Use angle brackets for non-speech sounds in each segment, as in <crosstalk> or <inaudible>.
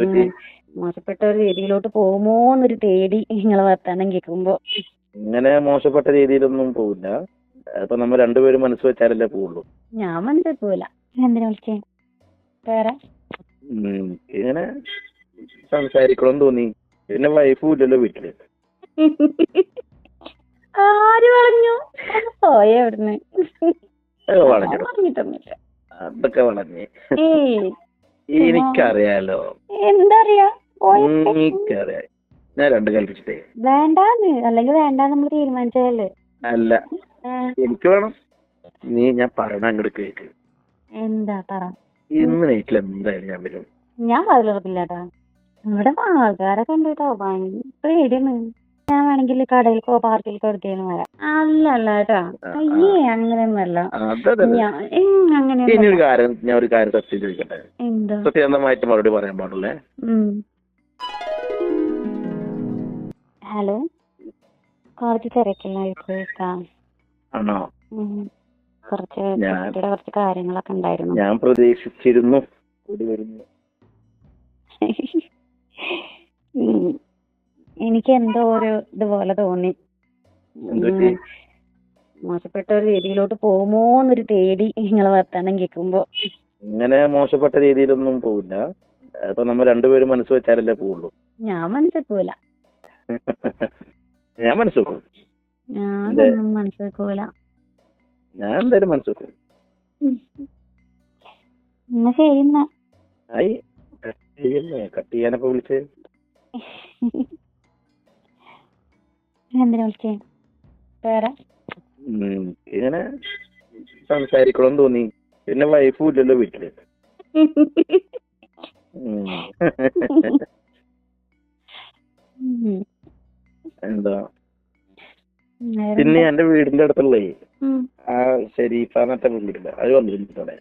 പറ്റി? മോശപ്പെട്ട ഒരു രീതിയിലോട്ട് പോകുമോ എന്നൊരു പേടി നിങ്ങളെ വർത്താനം കേൾക്കുമ്പോ ഇങ്ങനെ മോശപ്പെട്ട രീതിയിലൊന്നും പോവില്ല. അപ്പൊ നമ്മൾ രണ്ടുപേരും മനസ്സ് വെച്ചാലല്ലേ പോവുള്ളൂ. ഞാൻ മനസ്സിലാക്കൂല എന്തിനാ വിളിച്ചേ? വേറെ? ഇങ്ങനെ സംസാരിക്കണം തോന്നി. പിന്നെ വൈഫും ഇല്ലല്ലോ വീട്ടിൽ. <laughs> ആര് പറഞ്ഞു പോയ അവിടുന്ന്. അതൊക്കെ വളഞ്ഞേ. ഏയ് എനിക്കറിയാലോ. എന്താ അറിയാ പോയ. എനിക്കറിയാം. ഞാൻ രണ്ട് കൽപ്പിച്ചിട്ടേ. വേണ്ടാന്ന്. അല്ലെങ്കിൽ വേണ്ട നമ്മൾ തീരുമാനിച്ചതല്ലേ? അല്ല. എനിക്ക് വേണം. നീ ഞാൻ പറയണ അങ്ങോട്ട് കേക്ക്. എന്താ പറ? ഇന്ന് നൈറ്റിൽ എന്തായാലും ഞാൻ വരും. ഞാൻ പറഞ്ഞില്ലാട്ടാ ഇവിടെ ആൾക്കാരൊക്കെ ഉണ്ട് കേട്ടോ. ഭയങ്കര പേടിയാണ്. ഞാൻ വേണമെങ്കിൽ കടയിലേക്കോ പാർക്കിലേക്കോ എടുത്തേന്ന് വരാം. അല്ല അല്ല കേട്ടാ അയ്യേ അങ്ങനെയൊന്നുമല്ല. ഞാൻ ഏയ്, ഇനി അങ്ങനെയൊന്നുമല്ല. ഒരു കാര്യം ഞാൻ ഒരു കാര്യം സത്യം ചോദിക്കട്ടെ? എന്താ? സത്യസന്ധമായിട്ട് മറുപടി പറയാൻ പാടുള്ളേ? ഉം. ഹലോ? കുറച്ച് തിരക്കില്ലായിരിക്കാം ആണോ? കുറച്ച് ഞാൻ- കുട്ടിയുടെ കുറച്ച് കാര്യങ്ങളൊക്കെ ഉണ്ടായിരുന്നു. ഞാൻ പ്രതീക്ഷിച്ചിരുന്നു. കൂടി വരുന്നു. ഉം. <laughs> എനിക്ക് എന്തോ ഒരു ഇതുപോലെ തോന്നി. മോശപ്പെട്ട ഒരു രീതിയിലോട്ട് പോകുമോ എന്നൊരു പേടി നിങ്ങളെ വർത്താനം കേൾക്കുമ്പോ. ഇങ്ങനെ മോശപ്പെട്ട രീതിയിലൊന്നും പോവില്ല. അപ്പൊ നമ്മൾ രണ്ടുപേരും മനസ്സ് വെച്ചാലല്ലേ പോവുള്ളൂ. ഞാൻ മനസ്സിലാക്കൂല ഞാൻ മനസ്സ് വെക്കും ഞാൻ അതെ. ഒന്നും ഞാൻ എന്തായാലും മനസ്സ് വെക്കും ഉം. എന്നാ ശരി എന്നാ. കട്ട് ചെയ്യല്ലേ? കട്ട് ചെയ്യാനപ്പോ വിളിച്ചേ. എന്തിനാ വിളിച്ചേ? വേറെ? ഉം, ഇങ്ങനെ സംസാരിക്കണം തോന്നി. പിന്നെ വൈഫും ഇല്ലല്ലോ വീട്ടിൽ. എന്താ? പിന്നെ എന്റെ വീടിന്റെ അടുത്തുള്ള ആ ഷെരീഫ എന്നത്തെ വീടില്ല. അത് വന്നിട്ടുണ്ട്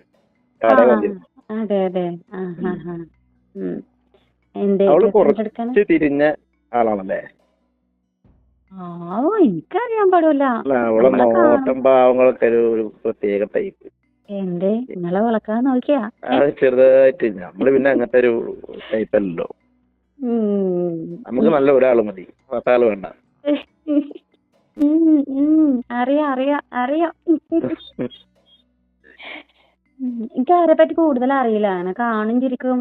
കട വന്നിരുന്നു അവൾ കുറച്ച് തിരിഞ്ഞ ആളാണല്ലേ? ആ എനിക്കറിയാൻ പാടില്ല. അല്ല, അവളെ നമ്മളെ നോട്ടം ഭാവങ്ങളൊക്കെ ഒരു ഒരു പ്രത്യേക ടൈപ്പ് എന്തേ? നിങ്ങളെ വളക്കാൻ നോക്കിയാ? അത് ചെറുതായിട്ട്. നമ്മൾ പിന്നെ അങ്ങനത്തെ ഒരു ടൈപ്പ് അല്ലല്ലോ. നമുക്ക് നല്ല ഒരാൾ മതി. പത്താൾ വേണ്ട. അറിയാം അറിയാം അറിയാം. എനിക്ക് ആരെ പറ്റി കൂടുതൽ അറിയില്ല. അങ്ങനെ കാണും ചിരിക്കും.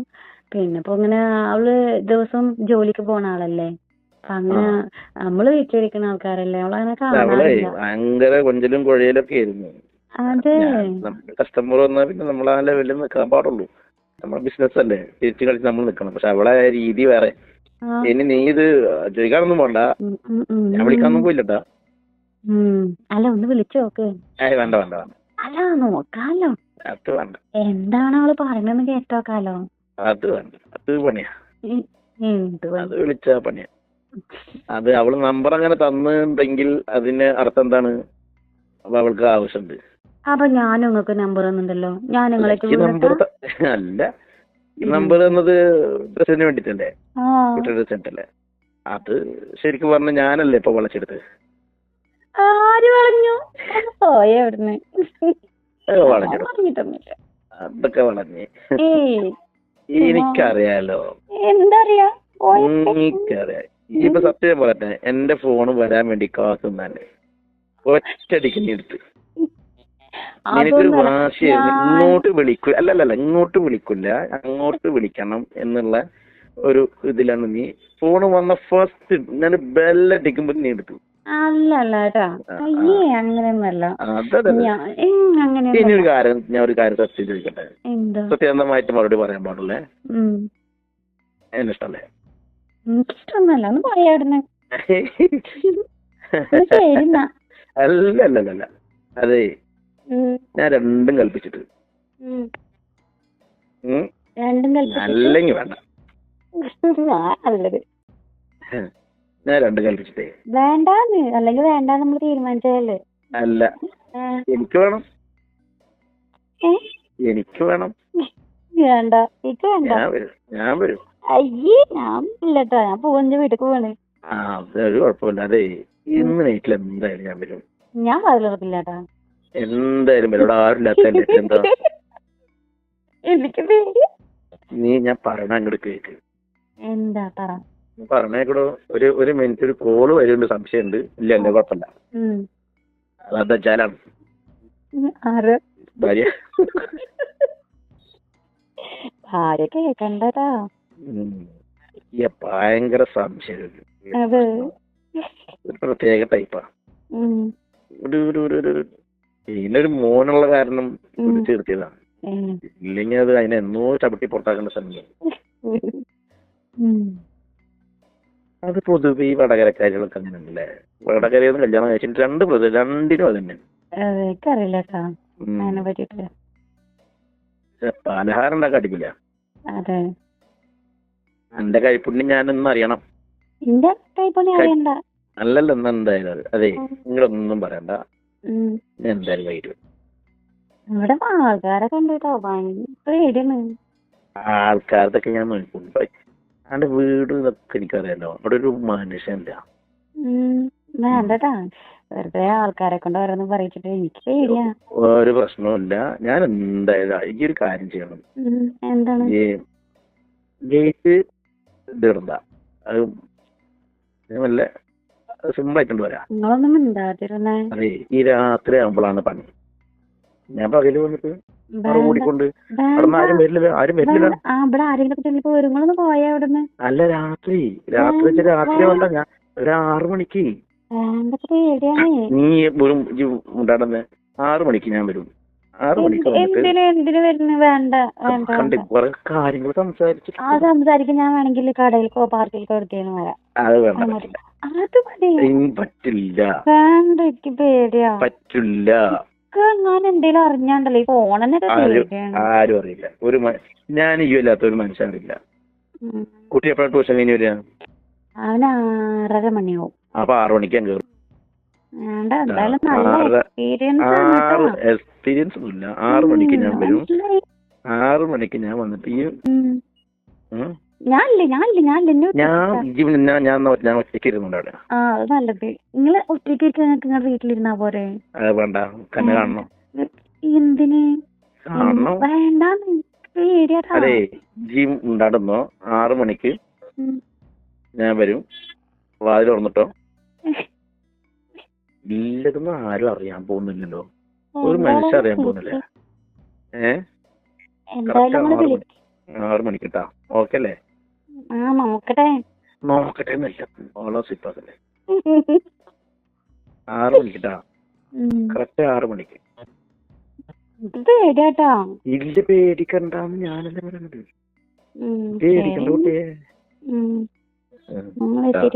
പിന്നെ ഇപ്പൊ ഇങ്ങനെ അവൾ ദിവസം ജോലിക്ക് പോണ ആളല്ലേ? അപ്പൊ അങ്ങനെ നമ്മൾ വീട്ടിലിരിക്കുന്ന ആൾക്കാരല്ലേ? അവളെ കാണാറില്ല. ഭയങ്കര കൊഞ്ചലും കുഴയിലൊക്കെ ആയിരുന്നു. അതെ. കസ്റ്റമർ വന്നാൽ പിന്നെ നമ്മൾ ആ ലെവലിൽ നിൽക്കാൻ പാടുള്ളൂ. നമ്മുടെ ബിസിനസ് അല്ലേ? തിരിച്ചു കളിച്ച് നമ്മൾ നിൽക്കണം പക്ഷെ അവളെ രീതി വേറെ. ഇനി നീ ഇത് ചോദിക്കാനൊന്നും പോണ്ട. ഉം. അല്ല ഒന്ന് വിളിച്ചു നോക്ക്. അല്ല നോക്കാലോ. അത് വേണ്ട. എന്താണ് അവൾ പറയണെന്ന് കേട്ടോക്കാലോ. അത് വേണ്ട. അത് പണിയാ. ഉം. എന്ത് പണി? അത് അവൾ നമ്പർ അങ്ങനെ തന്നിട്ടുണ്ടെങ്കിൽ അതിന് അർത്ഥം എന്താണ്? അപ്പൊ അവൾക്ക് ആവശ്യമുണ്ട് അപ്പൊ ഞാൻ നിങ്ങൾക്ക് നമ്പർ തന്നിട്ടുണ്ടല്ലോ ഞാൻ നിങ്ങളെ ഈ നമ്പർ അല്ല ഈ നമ്പർ തന്നത് ഡ്രസ്സിന് വേണ്ടിട്ടല്ലേ? കുട്ടിയുടെ ഡ്രസ് അത് ശരിക്കും പറഞ്ഞ ഞാനല്ലേ ഇപ്പൊ വളച്ചെടുത്ത് ആര് പറഞ്ഞു പോയ അവിടുന്ന്. അത് വളഞ്ഞു ഞാൻ പറഞ്ഞിട്ടൊന്നുമില്ല. അതൊക്കെ വളഞ്ഞ്. എനിക്കറിയാലോ. എന്താ അറിയാ എനിക്കറിയാം. ഇപ്പൊ സത്യം പറയട്ടെ എന്റെ ഫോൺ വരാൻ വേണ്ടി കാത്തുന്നാൽ ഒറ്റടിക്ക് നീ എടുത്ത്. നിനക്കൊരു. വാശിയായിരുന്നു ഇങ്ങോട്ട് വിളിക്കൂ. അല്ലല്ല ഇങ്ങോട്ട് വിളിക്കില്ല അങ്ങോട്ട് വിളിക്കണം എന്നുള്ള ഒരു ഇതിലാണ് നീ. ഫോൺ വന്ന ഫസ്റ്റ് ഞാൻ ബെല്ലടിക്കുമ്പോ നീ എടുത്തു. അല്ല അല്ല കേട്ടാ. ആ, അയ്യേ അങ്ങനെയൊന്നല്ല അതല്ല ഇനി ഒരു കാര്യം ഞാൻ ഒരു കാര്യം സത്യം ചോദിക്കട്ടെ? എന്താ? സത്യസന്ധമായിട്ട് മറുപടി പറയാൻ ഉം. എന്നെ ഇഷ്ടല്ലേ? എനിക്കിഷ്ടൊന്നല്ല ഒന്ന് പോയ അവിടുന്ന്. ഒന്ന് ശരി അല്ല അല്ല അല്ല, അതെ. ഞാൻ രണ്ടും കൽപ്പിച്ചിട്ട്. രണ്ടും അല്ലെങ്കിൽ വേണ്ട. നല്ലത്. ഞാൻ രണ്ടും കൽപ്പിച്ചിട്ടേ. വേണ്ടാന്ന്. അല്ലെങ്കിൽ വേണ്ടാന്ന് നമ്മൾ തീരുമാനിച്ചതല്ലേ? അല്ല. എനിക്ക് വേണം? എനിക്ക് വേണം. വേണ്ട. എനിക്ക് വേണ്ട. ഞാൻ വരും. അയ്യേ ഞാൻ ഇല്ലട്ടാ. ഞാൻ പോകുന്ന വീട്ടിൽ പോവാണ്. ആ അതൊരു കുഴപ്പമില്ല. അതെ ഇന്ന് നൈറ്റിൽ എന്തായാലും ഞാൻ വരും. ഞാൻ എന്തായാലും വരും. ഇവിടെ ആരും എന്താ? <laughs> എനിക്ക് പേടി. നീ ഞാൻ പറയണ അങ്ങോട്ട് കേക്ക്. എന്താ പറ? പറഞ്ഞേക്കൂടോ ഒരു ഒരു മിനിറ്റ് ഒരു കോൾ വരുന്നുണ്ട് സംശയമുണ്ട്. ഇല്ല ഇല്ല കുഴപ്പമില്ല. ഉം. അതാ ഭാര്യ. ഭാര്യ. ഈ ഭയങ്കര സംശയം. ഒരു പ്രത്യേക ടൈപ്പാ ഒരു ഒരു ഒരു ഒരു ഇതിനൊരു മോനുള്ള കാരണം ഏ. ഇല്ലെങ്കിൽ അത് അതിനെ എന്നോ ചവിട്ടി പുറത്താക്കേണ്ട സമയം അത് പൊതുവെ ഈ വടകരക്കാരികളൊക്കെ അങ്ങനെ ഉണ്ടല്ലേ വടകരയിൽ നിന്ന് കല്യാണം കഴിച്ചിട്ട് രണ്ട് പ്രതി രണ്ടിനും അത് തന്നെ പലഹാരം ഉണ്ടാക്കാൻ അടിക്കില്ല എന്റെ കൈപ്പുണ്യം ഞാനൊന്നും അറിയണം. എന്റെ അറിയണ്ട. അല്ലല്ലോ എന്നാ എന്തായാലും. അത്. അതെ നിങ്ങളൊന്നും പറയണ്ട. ഞാൻ എന്തായാലും വൈകിട്ട്. ഇവിടെ ആൾക്കാരെ കണ്ടിട്ടോ ഭയങ്കര പേടിയാണ്. ആൾക്കാരതൊക്കെ ഞാൻ നോക്കുന്നു അവന്റെ വീട് ഇതൊക്കെ എനിക്കറിയാലോ. അവിടെ ഒരു മനുഷ്യനില്ല. വേണ്ടട്ടാ. വെറുതെ ആൾക്കാരെ കൊണ്ട് ഓരോന്ന് പറയിച്ചിട്ട് എനിക്ക് പേടിയാ. ഒരു പ്രശ്നവുമില്ല. ഞാൻ എന്തായാലും ഈ ഒരു കാര്യം ചെയ്യണം. എന്താണ്? ഈ ഇടണ്ട അത് വല്ല സിമ്പിൾ ആയിട്ടുണ്ട് വരാം. നിങ്ങളൊന്നും മിണ്ടാതിരുന്നേ. അതെ ഈ രാത്രി ആകുമ്പോഴാണ് പണി. ഞാൻ പകൽ വന്നിട്ട് അവിടെ ആരും ഇവിടെ ആരെങ്കിലും പോയാ അവിടുന്ന്. അല്ല രാത്രി. രാത്രി രാത്രി വന്ന ഞാൻ. ഒരു ആറു മണിക്ക്. നീ വെറും ഉണ്ടാടുന്ന ആറു മണിക്ക് ഞാൻ വരും. ആറു മണിക്ക് എന്തിന് എന്തിന് വരുന്നു? വേണ്ട വേണ്ട കുറെ കാര്യങ്ങൾ സംസാരിച്ചിട്ട് ആ സംസാരിക്കാൻ ഞാൻ വേണമെങ്കിൽ കടയിൽക്കോ പാർക്കിൽക്കോ എടുത്തേന്ന് വരാം. അത് വേണ്ട. അത് മതി. പറ്റില്ല. വേണ്ട എനിക്ക് പേടിയാ. പറ്റില്ല. ഞാൻ എന്തേലും അറിഞ്ഞാണ്ടല്ലോ ഈ ഫോണെന്നൊക്കെ ആരും അറിയില്ല. ഒരു ഞാൻ ഈ അല്ലാത്ത ഒരു മനുഷ്യൻ അറിയില്ല. കുട്ടി എപ്പോഴാണ് ട്യൂഷൻ കഴിഞ്ഞ് വരിക അവന് ആറര മണിയാവും. അപ്പൊ ആറു മണിക്ക് ഞാൻ എക്സ്പീരിയൻസ് ഒന്നുമില്ല. ആറ് മണിക്ക് ഞാൻ വരും. ആറ് മണിക്ക് ഞാൻ വന്നിട്ട് ഈ ഞാനില്ല ഞാനില്ല ഞാനില്ല ഞാൻ ഞാൻ ഞാൻ ഒറ്റയ്ക്ക് ഇരുന്നുണ്ട് അവിടെ. ആ അത് നല്ലത്. നിങ്ങൾ ഒറ്റയ്ക്ക് ഇരിക്കാൻ നിങ്ങൾക്ക് നിങ്ങളുടെ വീട്ടിലിരുന്നാ പോരെ? വേണ്ട കന്നെ കാണണം. എന്തിന്? പേടിയാട്ടാ. അതെ ജിം ഉണ്ടാടുന്നോ? ആറ് മണിക്ക്. ഞാൻ വരും. വാതിൽ തുറന്നിട്ടോ? ഇല്ലതൊന്നും ആരും അറിയാൻ പോകുന്നില്ലല്ലോ. ഒരു മനുഷ്യ അറിയാൻ പോകുന്നില്ല. ഏ? ആറ് മണിക്കിട്ടാ. ഓക്കെ അല്ലേ നോക്കട്ടെ. നോക്കട്ടെ എന്നല്ല ഓളോ സിപ്പാക്കല്ലേ. <laughs> ആറ് മണിക്കിട്ടാ. കറക്റ്റ് ആറ് മണിക്ക്. പേടിയാട്ടാ. ഇല്ല പേടിക്കണ്ടെന്ന് ഞാനല്ലേ പറയുന്നത് പേടിക്കണ്ട. കുട്ടിയെ.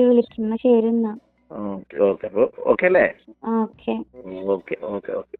വിളിക്കുന്ന ശരി എന്നാ. Okay okay. അപ്പൊ ഓക്കെ അല്ലേ? ഓക്കെ. Okay okay okay.